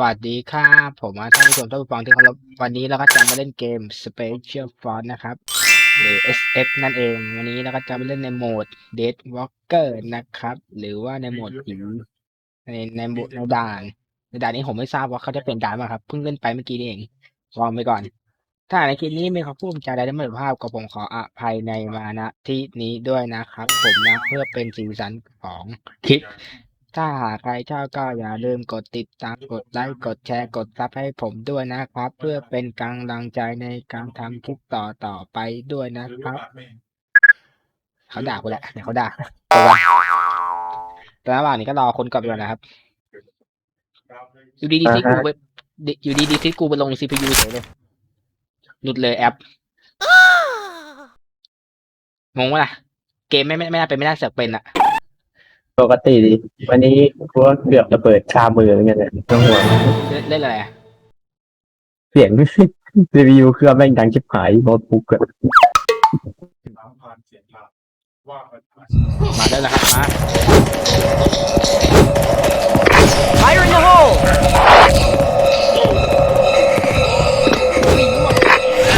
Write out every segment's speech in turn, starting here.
วัสดีครับผมอาท่านผู้ชมท่านผู้ฟังที่เคารพวันนี้เราก็จะมาเล่นเกม Special Force นะครับ หรือ SF นั่นเอง วันนี้เราก็จะมาเล่นในโหมด Dead Walker นะครับ หรือว่าในโหมดผีในในโหมดในด่านในด่านนี้ผมไม่ทราบว่าเขาจะเปลี่ยนด่านมาครับเพิ่งเล่นไปเมื่อกี้นี่เองวางไปก่อน ถ้าในคลิปนี้มีคำพูดจาใดที่ไม่สุภาพก็ผมขออภัยในมาณที่นี้ด้วยนะครับ ผมนะเพื่อเป็นสีสันของคลิป ถ้าหากใครชอบก็อย่าลืมกดติดตามกดไลค์กดแชร์กดซับให้ผมด้วยนะครับ เพื่อเป็นกำลังใจในการทำคลิปต่อต่อไปด้วยนะครับ เขาด่ากูแหละเดี๋ยวเขาด่าตัววันแต่ระหว่างนี้ก็รอคนกลับไปก่อนนะครับ อยู่ดีดีซิกูไปอยู่ดีดีซิกูไปลง CPU เฉยเลยหลุดเลยแอปงงวะล่ะ เกมไม่ไม่ไม่น่าเป็นไม่น่าเสือกเป็นอะ ปกติดีวันนี้กูก็เกือบจะเปิดชามือเหมือนกันเลยต้องห่วงเล่นเล่นอะไรอะเสียง CPU เครื่องแม่งดังชิบหายโน้ตบุ๊กอะมาได้แล้วครับมา Fire in the hole!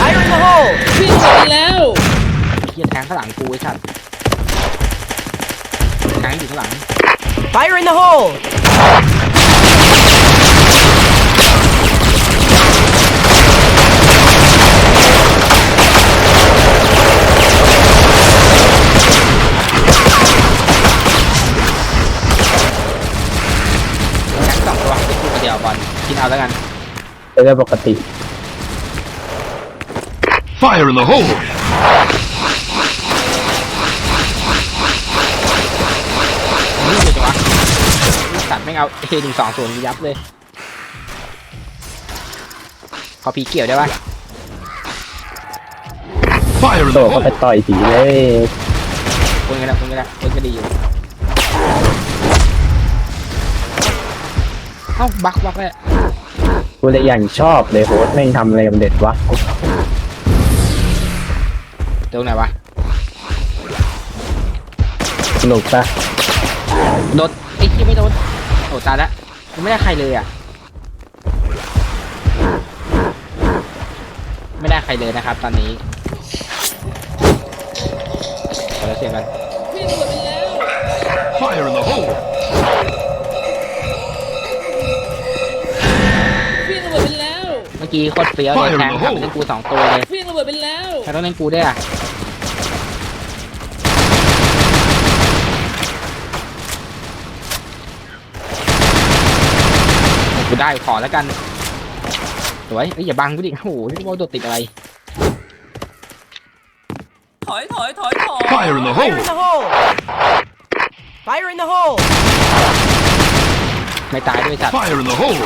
Fire in the hole! วิ่งหมดแล้วเฮียแทงข้างหลังกูไอ้สัตว์ แทงอยู่ข้างหลัง Fire in the hole! แทงสองตัวกูคนเดียวบอลกินเอาแล้วกัน เป็นเรื่องปกติ Fire in the hole! นี่เลยจังวะสัตว์ไม่งเอาเอหนึ่งสองศูนย์ยับเลยขอพีเกี่ยวได้ปะ Fire in โต the ก็ไป hole! ต่อยสีเลยคนกันละคนกันละคนก็ดีอยู่ เอ้าบักบักเลยกูเลยอย่างชอบเลยโฮสต์แม่งทำอะไรกับเด็ดวะตรงไหนวะสนุกปะ โดนไอ้ที่ไม่โดนโอ้ตายละยังไม่ได้ใครเลยอะ ไม่ได้ใครเลยนะครับ ตอนนี้ขอแล้วเสียงกันวิ่งหมดไปแล้ว Fire in the hole! วิ่งหมดไปแล้วเมื่อกี้โคตรเฟี้ยวเลยแทงขับเล่นกูสองตัวเลยวิ่งหมดไปแล้ว ใครต้องเล่นกูด้วยอะ ได้ขอแล้วกันสวยเอ้ยอย่าบังกูดิโอ้โหนี่ว่าโดดติดอะไรถอยถอยถอยถอย Fire in the Fire in hole! the hole! Fire in the hole! ไม่ตายด้วยสัตว์ Fire in the hole!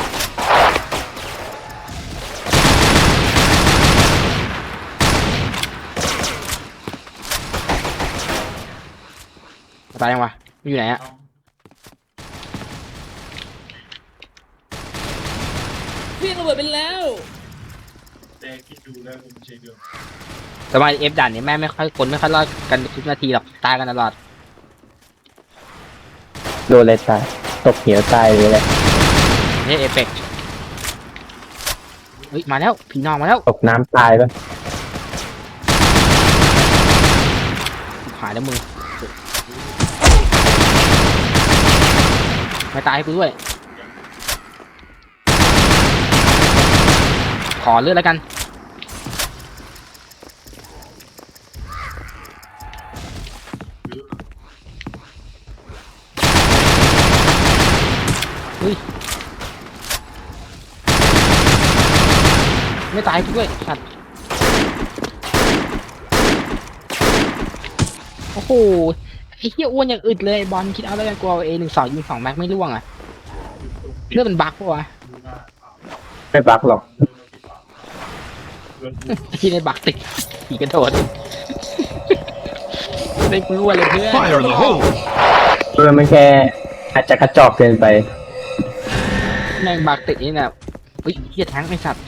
ตายยังวะมันอยู่ไหนอะ วิ่งหมดไปแล้ว แต่คิดดูแล้ว่าเอฟด่านนี้แม่ไม่ค่อยคนไม่ค่อยรอดกันทุกนาทีหรอกตายกันตลอดโดนเลยตายตกเหวตายเลยแหละนี่เอฟเฟกต์เฮ้ยมาแล้วผีนองมาแล้วตกน้ำตายปะหายแล้วมึงไม่ตายให้กูด้วย ขอเลือดแล้วกันเฮ้ย ไม่ตายกูด้วยสัตว์โอ้โห ไอ้เหี้ยอ้วนอย่างอึดเลยบอลคิดเอาแล้วกันกลัวเอหนึ่งสองยิงสองแม็กไม่ร่วงอะ เลือดมันบั๊กปะวะ ไม่บักหรอก ที่ในบั๊กติดผีกระโดดได้กลัวเลยเพื่อน Fire in the hole! เพื่อนมันแค่อาจจะกระจอกเกินไป แม่งบั๊กติดนี่น่ะเฮ้ยเหี้ยแทงไอ้สัตว์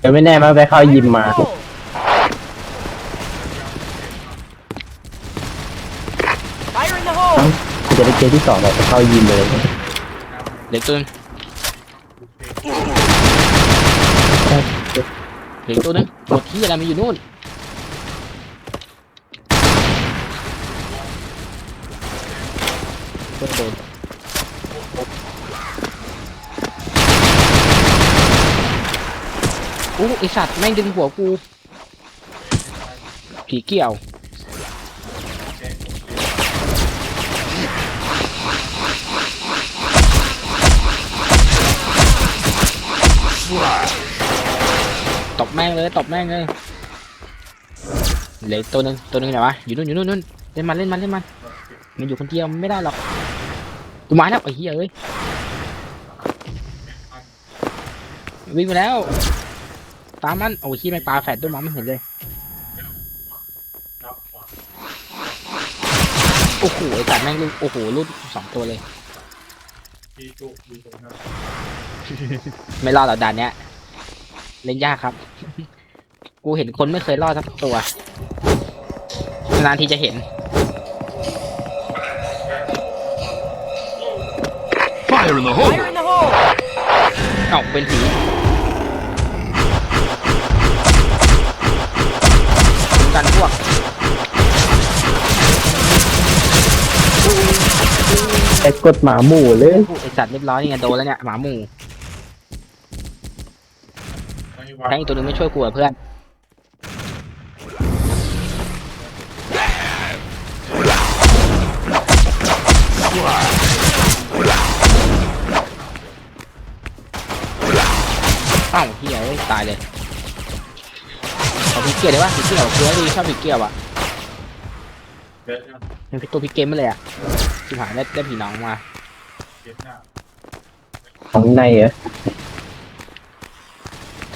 เดี๋ยวไม่แน่มันไปเข้ายิม Fire in มา the hole! Fire in the hole! กูจะได้เกมที่สองเราไปเข้ายิมเลย เด็กตัวนึ เหลืออกตัวนึงหมดที่อะไรมันอยู่นู่นโดนโดนอู้ไอสัตว์แม่งดึงหัวกู ผีเกี่ยว ตบแม่งเลยตบแม่งเลยเหลืออกตัวหนึงตัวหนึงไหนวะอยู่นู่นอยู่นู่นนู่นเล่นมันเล่นมันเล่นมันมันอยู่คนเดียวมันไม่ได้หรอกกูมาแล้วไอ้เหี้ยเอ้ยวิ่งไปแล้ว ตามมันโอ้ยขี้แม่งปลาแฝดด้วยมองไม่เห็นเลยโอ้โหไอ้สัตว์แม่งลูกโอ้โหลูกสองตัวเลยไม่รอดหรอกด่านเนี้ย เล่นยากครับ กูเห็นคนไม่เคยรอดสักตัวนานทีจะเห็น Fire in the hole! Fire in the hole! เอ้าเป็นผีกันพวกไอ้กดหมาหมู่เลย ไอสัตว์เรียบร้อยนี่ไงโดนแล้วเนี่ยหมาหมู แทงอีกตัวหนึงไม่ช่วยกูอะเพื่อนเอ้าเฮียเอ้ยตายเลยเอาพิกเกียร์ได้ปะพิกเกียร์เอาเกลือดีชอบพิกเกียร์ว่ะมันเป็นตัวพิกเกมมาเลยอะชิบหายได้ได้ผีน้องมาของในเหรอ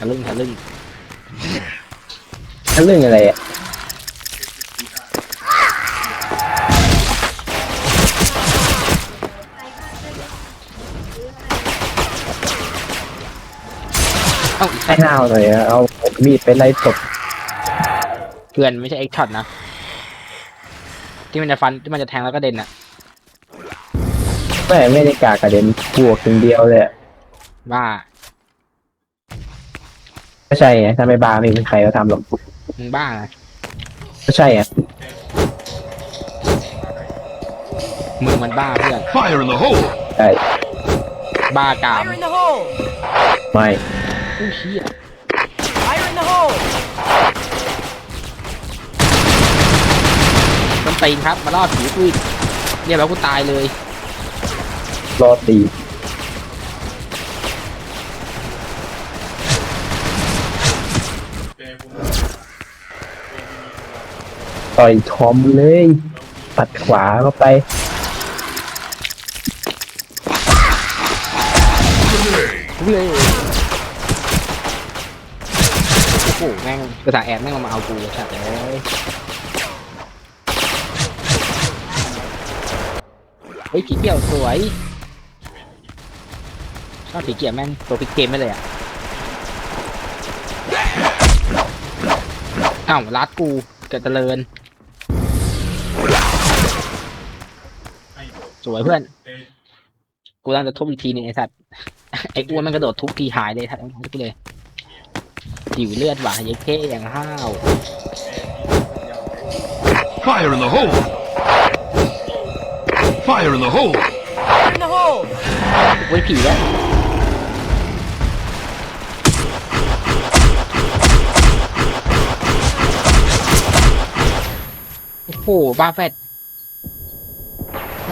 ะลึ่งทะลึ่งนั่นเรื่องอะไรอะเอ้าอีกให้ห้าวหน่อยอะเอามีดไปไล่ตบเพื่อนไม่ใช่เอ็กช็อตนะ ที่มันจะฟันที่มันจะแทงแล้วก็เด่นอะไม่ไม่ได้กากระเด็นบวกถึงเดียวเลยอะว่า ไม่ใช่ไงถ้าไม่บาไม่มีใครเขาทำหรอกมึงบ้าไงไม่ใช่อะมึงมันบ้าเพื่อน Fire in the hole! ใช่บ้ากาม Fire in the hole! ไม่อู้เชี่ย Fire in the hole! มันตีนครับ มาล่อผีกูอีกเรียกแล้วกูตายเลย รอตี ต่อยทอมเลย ปัดขวาเข้าไป เลยโอ้โหแม่งภาษาแอบแม่งมาเอากูสัตว์เลยเฮ้ยผีเกี่ยวสวยชอบผีเกี่ยวแม่งตัวพิกเกมไม่เลยอะอ้าวรัดกูเกิดเจริญ สวยเพื่อน กูตั้งจะทุบอีกทีหนึงไอ้สัตว์ ไอ้อ้วนมันกระโดดทุบทีหายเลยทัดทุบเลยจิ๋วเลือดหวานยัยเท่อย่างห้าว Fire in the hole! Fire in the hole! Fire in the hole! โอ้ยผีแล้ว โอ้โหบาแฟดม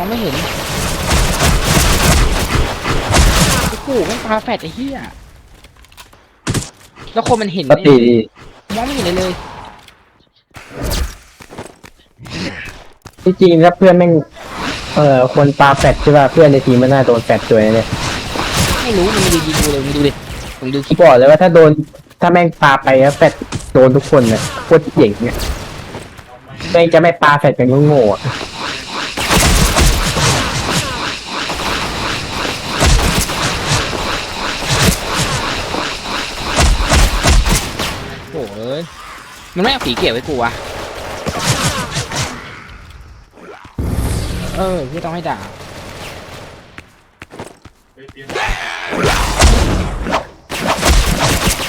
องไม่เห็นโอ้โหแม่งปลาแฟดไอ้เหี้ยแล้วคนมันเห็นไหก็มตีมองไม่เห็นเลยเลย ที่จริงถ้าเพื่อนแม่งเอ่อคนปาแฟดใช่ป่ะเพื่อนในทีมมันน่าโดนแฟดตัวเนี่ยไม่รู้มันดูยิงกูเลยมึงดูดิมึงดูคลิที่ปบอกเลยว่าถ้าโดนถ้าแม่งปาไปแล้วแฟดโดนทุกคนเนี่ยโคตรเจ๋งเนี่ยแม่งจะไม่ปาแฟดกันโง่ๆอะ มันไม่เอาผีเกี่ยวไว้กูวะ เออพี่ต้องให้ด่า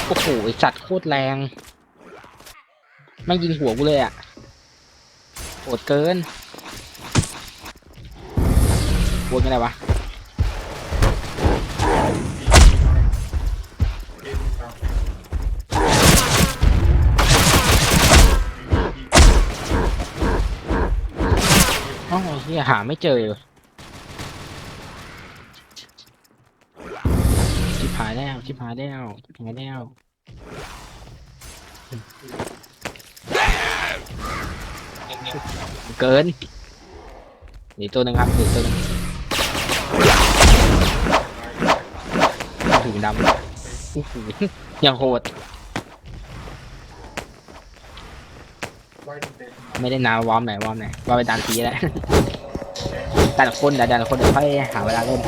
โอ้โหไอสัตว์โคตรแรงไม่งยิงหัวกูเลยอะโหดเกินวนกันไหนวะ เฮียหาไม่เจอชิบหายแล้วชิบหายแล้วชิบหายแล้วเกินนี่ตัวหนึ่งครับนี่ตัวนึงถุงดำยังโหด ไม่ได้นานวอร์มไหนวอร์มไหนวอร์มไปตามทีแหละแต่ละคนแต่แต่ละคนเดี๋ยวค่อยหาเวลาเล่น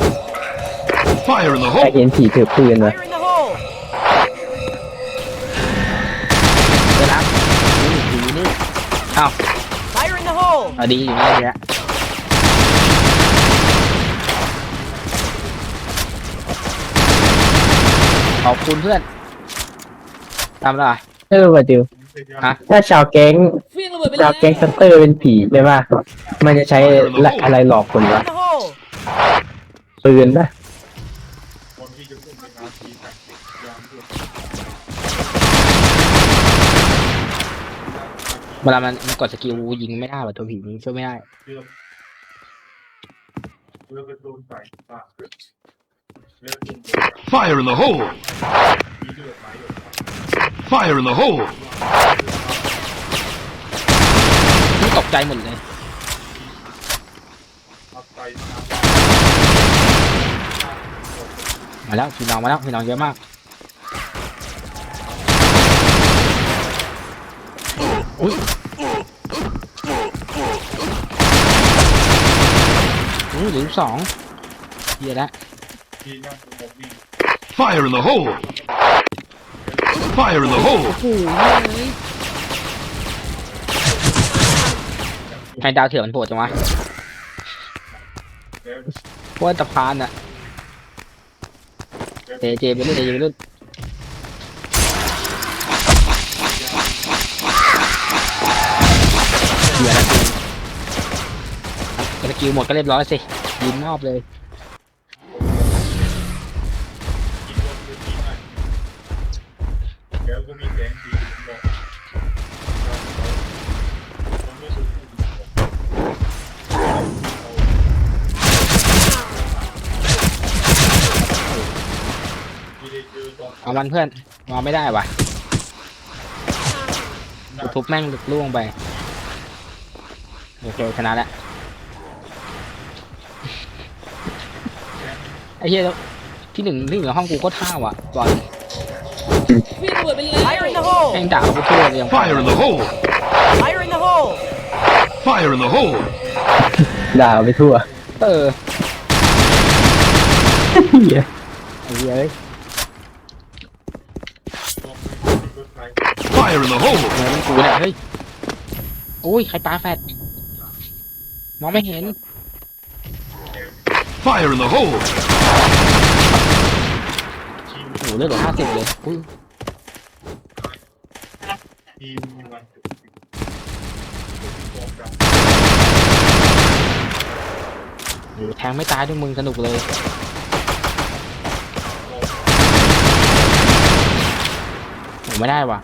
Fire in the แต่ hole! เห็นผีถือปืนเลย Fire in the hole! เวลานี่ดีนี่อ้าว Fire in the hole! เอาดีอยู่นี่เลยละขอบคุณเพื่อนทำแล้วเหรอ เออว่าดิว ฮะถ้าชาวแก๊งเฟี้ยงระเบิดไปชาแล้ววแก๊งซันเตอร์เป็นผีใช่ป่ะมันจะใช้ละอะไรหลอกคน Fire วะ in the hole! ปืนป่ะเวลามันมันกดสกิลยิงไม่ได้ว่ะตัวผีมันช่วยไม่ได้ Fire in the hole! Fire in the hole! นี่ตกใจหมดเลย มาแล้วพี่น้องมาแล้วพี่น้องเยอะมาก อุ้ยอุ้ยเหลือสองเฮียแล้ว Fire in the hole! Fire in the hole! โอ้โหให้ดาวเถื่อนมันโผล่จังวะเพราะว่าตะพานอะเจเจไปรุ่นเจไปรุ่นเหี้ยแล้วสกิลหมดก็เรียบร้อยสิยิงมอบเลย เอามันเพื่อนมองไม่ได้วะกูทุบแม่งล่วงไป โอเคชนะแล้วไอ้เหี้ยแล้วที่หนึ่งที่หนึ่งห้องกูก็ท่าว่ะบอลเฟี้ยงระเบิดไปแล้ว Fire in the hole! แม่งด่ากูทั่วเลยยัง Fire in the hole! Fire in the hole! Fire in the hole! ด่าไปทั่ว เออเหี้ยไอ้เหี้ยเอ้ย Fire in the hole! ทำไมเป็นกูเนี่ยเฮ้ยโอ้ยใครปาแฟดมองไม่เห็น Fire in the hole! โอ้โหเลือดเหลือห้าสิบเลยอุ้ยโอ้โหแทงไม่ตายด้วยมึงสนุกเลย ผมไม่ได้ว่ะ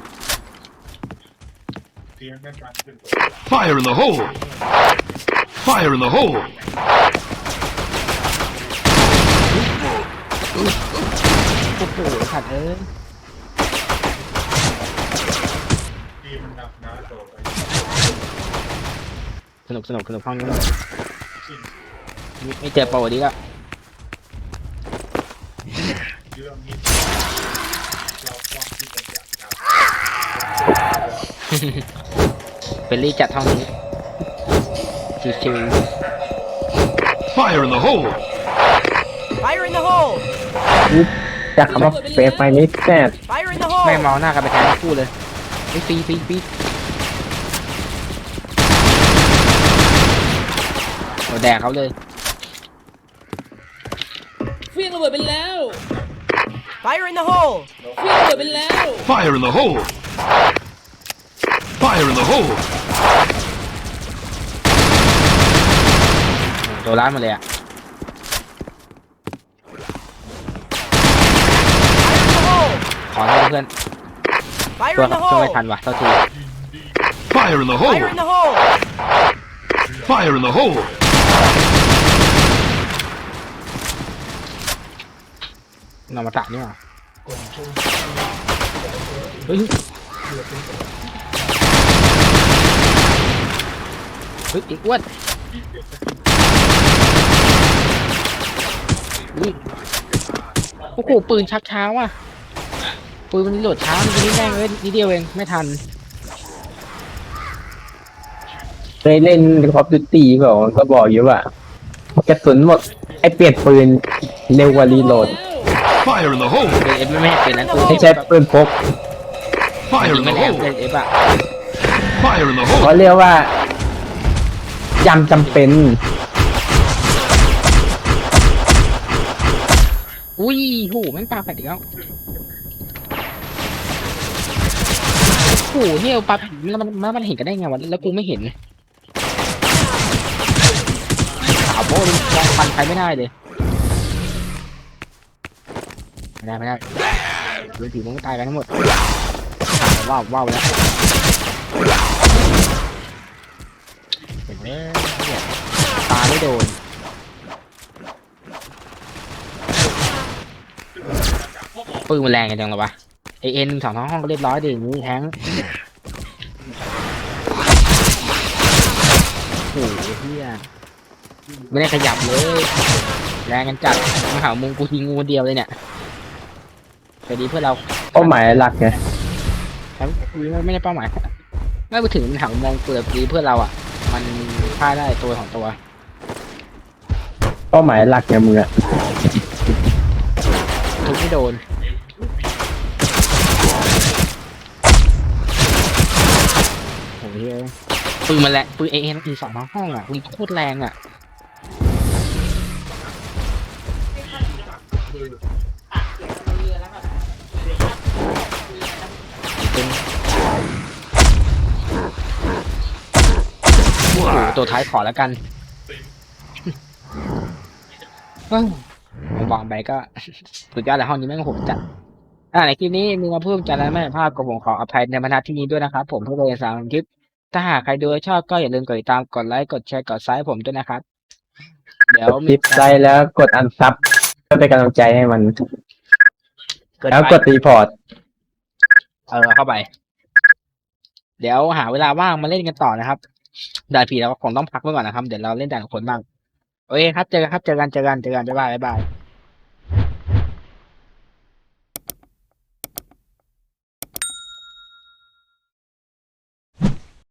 Fire in the hole! Fire in the hole! โอ้โหขัดเอ้ยสนุกสนุกสนุกห้องนี้สนุกไม่ไม่เจอโปรดีก็เป็นรี จัดห้องนี้ชิว Fire in the hole! Fire in the hole! จากคำว่าเฟรไฟนิสแซด Fire in the ๆแม่ง hole! เมาหน้ากันไปแทนทั้งคู่เลยไอ้ยฟรีฟรีฟรีโอ้แดกเขาเลย เฟี้ยงระเบิดไปแล้ว Fire in the hole! พี่ระเบิดไปแล้ว Fire in the hole! Fire in the hole! โดนร้านมาเลยอะ Fire in the hole! ขอโทษเพื่อน Fire ตัว in the ช่วยไม่ hole! ทันว่ะเท่าที Fire in the Fire in hole! the hole! Fire in the hole! นอมาตะนี่หว่า เฮ้ยเฮ้ยอีกอ้วนอุ๊ยโอ้โหปืนชักช้าว่ะปืนมันโหลดช้ามันนี่แม่งเลยนิดเดียวเองไม่ทันเคยเล่นคอฟดูตี้เปล่าก็บอกอยู่ว่ากระสุนหมดไอเปลี่ยนปืนเร็วกว่ารีโหลด Fire in the hole! เอฟไม่ไม่ให้เป็นนั้นกูไม่ใช่ปืนพก Fire in ไม่ the ได้ hole! เป็นเอฟอะ Fire in the เขา hole! เรียกว่า ยำจำเป็น อุ้ยโหแม่งปลาแผ่นอีกแล้วโอ้โหเนี่ยปลาแผ่นแล้วมันมันมันเห็นกันได้ไงวะแล้วกูไม่เห็นขาวโบ้มองฟันใครไม่ได้เลยไม่ได้ไม่ได้ดูถือมึงตายกันทั้งหมดว้าวว้าวแล้ว เห็นไหมเนี่ยตาไม่โดนปืนมันแรงกันจังเลยวะไอเอ็นสองท้องห้องก็เรียบร้อยดิอย่างนี้แทงโอ้โหเฮียไม่ได้ขยับเลย แรงกันจัดมาหามุงกูทีงูคนเดียวเลยเนี่ยแต่ดีเพื่อเราเป้าหมายหลักไงครับไม่ได้เป้าหมายไม่ไปถึงหางมองเปลือกดีเพื่อเราอะ มันฆ่าได้ตัวของตัว เป้าหมายหลักไงมึงอะทุกไม่โดน โอ้ยปืนมันแรงปืนเอ็นอีสองท้องห้องอะปืนโคตรแรงอะ ตัวท้ายขอแล้วกันเอ้ยวางไปก็สุดยอดเลยห้องนี้แม่งโหดจัดอ่าในคลิปนี้มีมาเพิ่มจานไม่ภาพกับผมขออภัยในบรรทัดที่นี้ด้วยนะครับ ผมเพื่อเป็นสามคลิป ถ้าหากใครดูแล้วชอบก็อย่าลืมกดติดตามกดไลค์กดแชร์กดซับให้ผมด้วยนะครับ เดี๋ยวกดติดใจแล้วกดอันซับเพื่อเป็นกำลังใจให้มันเกินแล้วไปกดรีพอร์ตเออเข้าไป เดี๋ยวหาเวลาว่างมาเล่นกันต่อนะครับ ด่านผีเราก็คงต้องพักไว้ก่อนนะครับ เดี๋ยวเราเล่นด่านคนบ้าง โอเคครับ เจอกันครับ เจอกัน เจอกัน เจอกัน บ๊ายบาย บ๊ายบาย